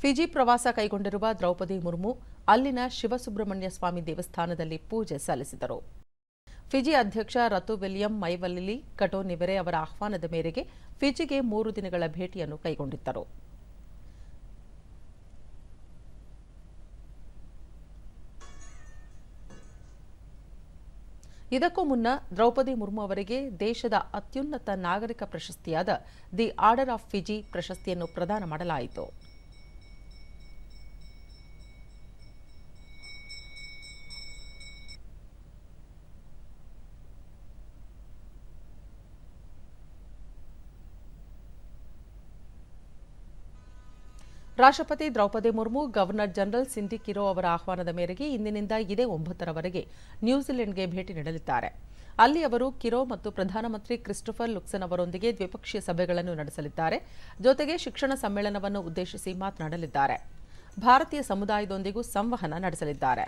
Fiji ಪ್ರವಾಸ ಕೈಗೊಂಡಿರುವ ದ್ರೌಪದಿ ಮುರ್ಮು ಅಲ್ಲಿನ ಶಿವಸುಬ್ರಹ್ಮಣ್ಯ ಸ್ವಾಮಿ ದೇವಸ್ಥಾನದಲ್ಲಿ ಪೂಜೆ ಸಲ್ಲಿಸಿದರು. ಫಿಜಿ ಅಧ್ಯಕ್ಷ ರತು ವಿಲಿಯಂ ಮೈವಲ್ಲಿ ಕಟೋನಿವೆರೆ ಅವರ ಆಹ್ವಾನದ ಮೇರೆಗೆ ಫಿಜಿಗೆ ಮೂರು ದಿನಗಳ ಭೇಟಿಯನ್ನು ಕೈಗೊಂಡಿದ್ದರು. ಇದಕ್ಕೂ ಮುನ್ನ ದ್ರೌಪದಿ ಮುರ್ಮು ಅವರಿಗೆ ದೇಶದ ಅತ್ಯುನ್ನತ ನಾಗರಿಕ ಪ್ರಶಸ್ತಿಯಾದ ದಿ ಆರ್ಡರ್ ಆಫ್ ಫಿಜಿ ಪ್ರಶಸ್ತಿಯನ್ನು ಪ್ರದಾನ ಮಾಡಲಾಯಿತು. ರಾಷ್ಟ್ರಪತಿ Droupadi Murmu, governor general Cindy Kiro ಅವರ ಆಹ್ವಾನದ ಮೇರೆಗೆ ಇಂದಿನಿಂದ ಇದೇ ಒಂಬತ್ತರವರೆಗೆ ನ್ಯೂಜಿಲೆಂಡ್ಗೆ ಭೇಟಿ ನೀಡಲಿದ್ದಾರೆ. ಅಲ್ಲಿ ಅವರು ಕಿರೋ ಮತ್ತು ಪ್ರಧಾನಮಂತ್ರಿ ಕ್ರಿಸ್ಟೋಫರ್ ಲುಕ್ಸನ್ ಅವರೊಂದಿಗೆ ದ್ವಿಪಕ್ಷೀಯ ಸಭೆಗಳನ್ನು ನಡೆಸಲಿದ್ದಾರೆ. ಜೊತೆಗೆ ಶಿಕ್ಷಣ ಸಮ್ಮೇಳನವನ್ನು ಉದ್ದೇಶಿಸಿ ಮಾತನಾಡಲಿದ್ದಾರೆ. ಭಾರತೀಯ ಸಮುದಾಯದೊಂದಿಗೂ ಸಂವಹನ ನಡೆಸಲಿದ್ದಾರೆ.